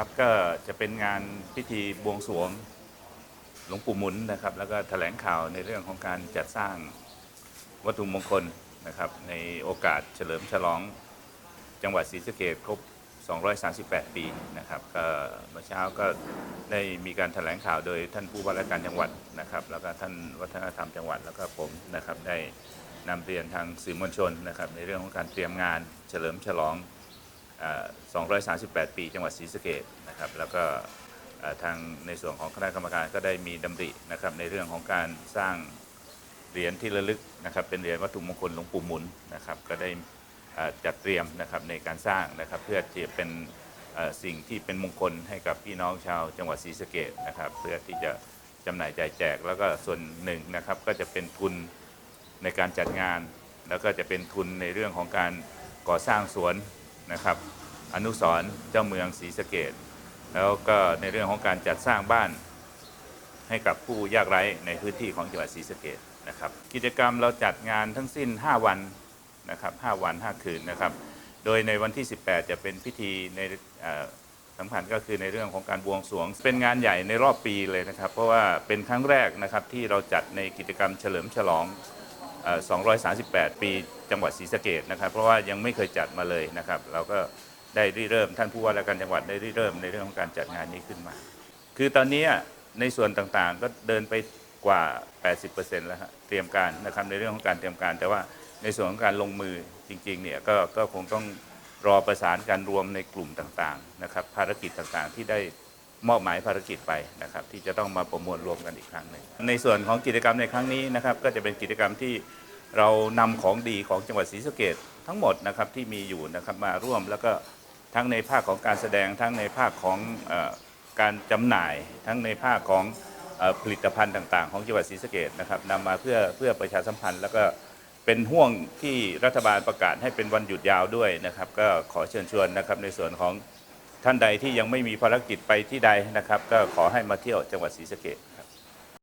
ครับก็จะเป็นงานพิธีบวงสรวงหลวงปู่หมุนนะครับ แล้วก็แถลงข่าวในเรื่องของการจัดสร้างวัตถุมงคลนะครับ ในโอกาสเฉลิมฉลองจังหวัดศรีสะเกษครบ 238 ปีนะครับก็เมื่อเช้าก็ได้มีการแถลงข่าวโดยท่านผู้ว่าราชการจังหวัดนะครับ แล้วก็ท่านวัฒนธรรมจังหวัดแล้วก็ผมนะครับได้นำเรียนทางสื่อมวลชนนะครับ ในเรื่องของการเตรียมงานเฉลิมฉลอง 238 ปี จังหวัดศรีสะเกษนะครับแล้วก็ทางในส่วนของคณะกรรมการก็ได้มีดำรินะครับในเรื่องของการสร้างเหรียญที่ระลึกนะครับเป็นเหรียญวัตถุมงคลหลวงปู่หมุนนะครับก็ได้จัดเตรียมนะครับในการสร้างนะครับเพื่อที่จะเป็นสิ่งที่เป็นมงคลให้กับพี่น้องชาวจังหวัดศรีสะเกษนะครับเพื่อที่จะจำหน่ายจ่ายแจก แล้วก็ส่วนหนึ่งนะครับก็จะเป็นทุนในการจัดงาน แล้วก็จะเป็นทุนในเรื่องของการก่อสร้างสวน นะครับ อนุสรเจ้าเมืองศรีสะเกดแล้วก็ในเรื่องของการจัดสร้างบ้านให้กับผู้ยากไร้ในพื้นที่ของจังหวัดศรีสะเกดนะครับ กิจกรรมเราจัดงานทั้งสิ้น 5 วันนะครับ5วัน 5 คืนนะครับ โดยในวันที่ 18 จะเป็นพิธีในสำคัญก็คือในเรื่องของการบวงสรวง เป็นงานใหญ่ในรอบปีเลยนะครับ เพราะว่าเป็นครั้งแรกนะครับที่เราจัดในกิจกรรมเฉลิมฉลอง 238 ปีจังหวัดศรีสะเกดนะครับ เพราะว่ายังไม่เคยจัดมาเลยนะครับ เราก็ได้ริเริ่มท่านผู้ว่าราชการจังหวัดได้ริเริ่มในเรื่องของการจัดงานนี้ขึ้นมา คือตอนนี้ในส่วนต่างๆก็เดินไปกว่า 80%แล้วฮะเตรียมการนะครับในเรื่องของการเตรียมการ แต่ว่าในส่วนของการลงมือจริงๆเนี่ยก็ก็คงต้องรอประสานการรวมในกลุ่มต่างๆนะครับภารกิจต่างๆ ที่ได้ มอบหมายภารกิจไปนะครับที่จะต้องมาประมวลรวมกันอีกครั้งหนึ่งในส่วนของกิจกรรมในครั้งนี้นะครับก็จะเป็นกิจกรรมที่เรานำของดีของจังหวัดศรีสะเกดทั้งหมดนะครับที่มีอยู่นะครับมาร่วมแล้วก็ทั้งในภาคของการแสดงทั้งในภาคของอการจำหน่าย ทั้งในภาคของอผลิตภัณฑ์ต่างๆ ของจังหวัดศรีสะเกดนะครับนำมาเพื่อเพื่อประชาสัมพันธ์ แล้วก็เป็นห่วงที่รัฐบาลประกาศให้เป็นวันหยุดยาวด้วยนะครับ ก็ขอเชิญชวนนะครับในส่วนของ ท่านใดที่ยังไม่มีภารกิจไปที่ใดนะครับ ก็ขอให้มาเที่ยวจังหวัดศรีสะเกษ